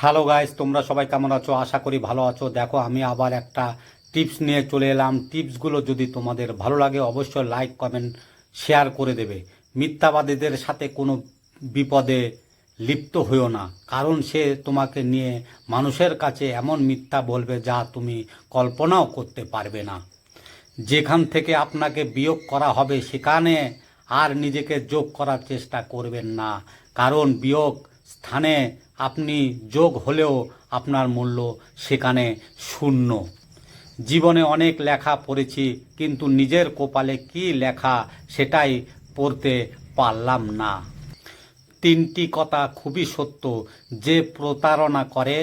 Hello guys তোমরা সবাই কেমন আছো? আশা করি ভালো আছো। দেখো, আমি আবার একটা টিপস নিয়ে চলে এলাম। টিপসগুলো যদি তোমাদের ভালো লাগে, অবশ্যই লাইক কমেন্ট শেয়ার করে দেবে। মিথ্যাবাদীদের সাথে কোনো বিপদে লিপ্ত হইও না। কারণ সে তোমাকে নিয়ে মানুষের কাছে এমন মিথ্যা বলবে যা তুমি কল্পনাও করতে পারবে না। যেখান থেকে আপনাকে বিয়োগ করা হবে, সেখানে আর নিজেকে যোগ করার চেষ্টা করবেন না। কারণ বিয়োগ স্থানে আপনি যোগ হলেও আপনার মূল্য সেখানে শূন্য। জীবনে অনেক লেখা পড়েছি, কিন্তু নিজের কপালে কি লেখা সেটাই পড়তে পারলাম না। তিনটি কথা খুবই সত্য, যে প্রতারণা করে,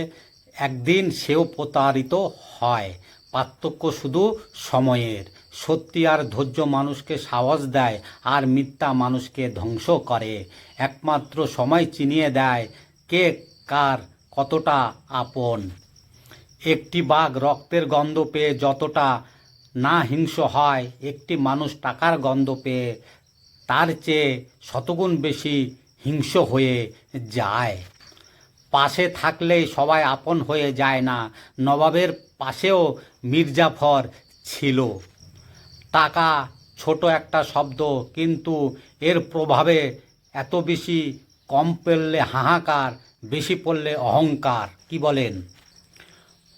একদিন সেও প্রতারিত হয়। পার্থক্য শুধু সময়ের। সত্যি আর ধৈর্য মানুষকে সাহস দেয়, আর মিথ্যা মানুষকে ধ্বংস করে। একমাত্র সময় চিনিয়ে দেয় কে কার কতটা আপন? একটি বাঘ রক্তের গন্ধ পেয়ে যতটা না হিংস হয়, একটি মানুষ টাকার গন্ধ পেয়ে তার চেয়ে শতগুণ বেশি হিংস হয়ে যায়। পাশে থাকলেই সবাই আপন হয়ে যায় না। নবাবের পাশেও মির্জাফর ছিল। টাকা ছোট একটা শব্দ, কিন্তু এর প্রভাবে এত বেশি কম পড়লে হাহাকার বেশি পড়লে অহংকার, কি বলেন?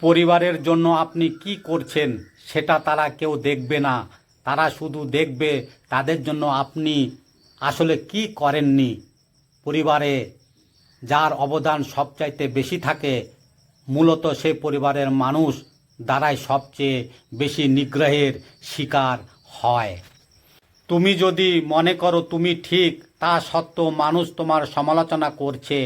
পরিবারের জন্য আপনি কি করছেন সেটা তারা কেউ দেখবে না। তারা শুধু দেখবে তাদের জন্য আপনি আসলে কি করেননি। পরিবারে যার অবদান সবচাইতে বেশি থাকে, মূলত সে পরিবারের মানুষ দ্বারাই সবচেয়ে বেশি নিগ্রহের শিকার হয়। তুমি যদি মনে করো তুমি ঠিক, তা সত্ত্বেও মানুষ তোমার সমালোচনা করছে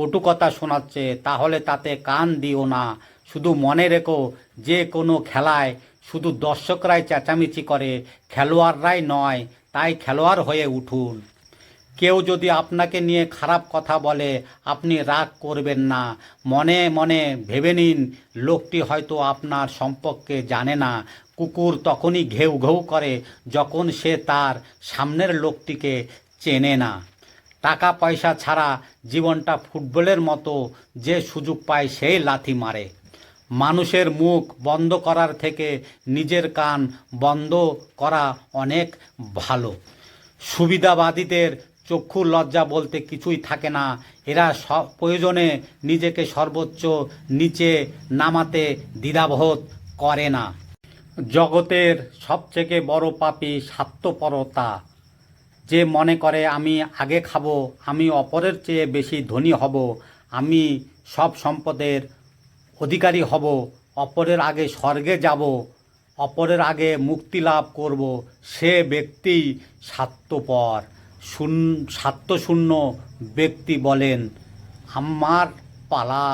কটু কথা শোনাচ্ছে, তাহলে তাতে কান দিও না। শুধু মনে রেখো, যে কোনো খেলায় শুধু দর্শকরাই চেঁচামেচি করে, খেলোয়াড়রাই নয়, তাই খেলোয়াড় হয়ে উঠুন। কেউ যদি আপনাকে নিয়ে খারাপ কথা বলে, আপনি রাগ করবেন না। মনে মনে ভেবে নিন, লোকটি হয়তো আপনার সম্পর্কে জানে না। কুকুর তখনই ঘেউ ঘেউ করে, যখন সে তার সামনের লোকটিকে চেনে না। টাকা পয়সা ছাড়া জীবনটা ফুটবলের মতো যে সুযোগ পায় সেই লাথি মারে। মানুষের মুখ বন্ধ করার থেকে নিজের কান বন্ধ করা অনেক ভালো। সুবিধাবাদীদের চক্ষু লজ্জা বলতে কিছুই থাকে না। এরা সব প্রয়োজনে নিজেকে সর্বোচ্চ নিচে নামাতে দ্বিধাবোধ করে না। জগতের সবথেকে বড় পাপি স্বার্থপরতা। যে মনে করে আমি আগে খাব, আমি অপরের চেয়ে বেশি ধনী হব, আমি সব সম্পদের অধিকারী হব, অপরের আগে স্বর্গে যাব, অপরের আগে মুক্তি লাভ করব, সে ব্যক্তি স্বার্থপর শূন্য স্বার্থশূন্য ব্যক্তি বলেন, আমার পালা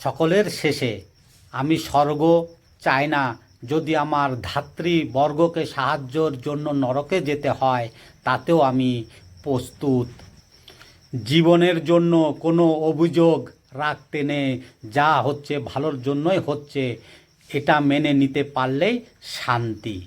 সকলের শেষে, আমি স্বর্গ চাই না যদি আমার ধাত্রী বর্গকে সাহায্যর জন্য নরকে যেতে হয়, তাতেও আমি প্রস্তুত। জীবনের জন্য কোনো অভিযোগ রাখতে নেই যা হচ্ছে ভালোর জন্যই হচ্ছে, এটা মেনে নিতে পারলেই শান্তি।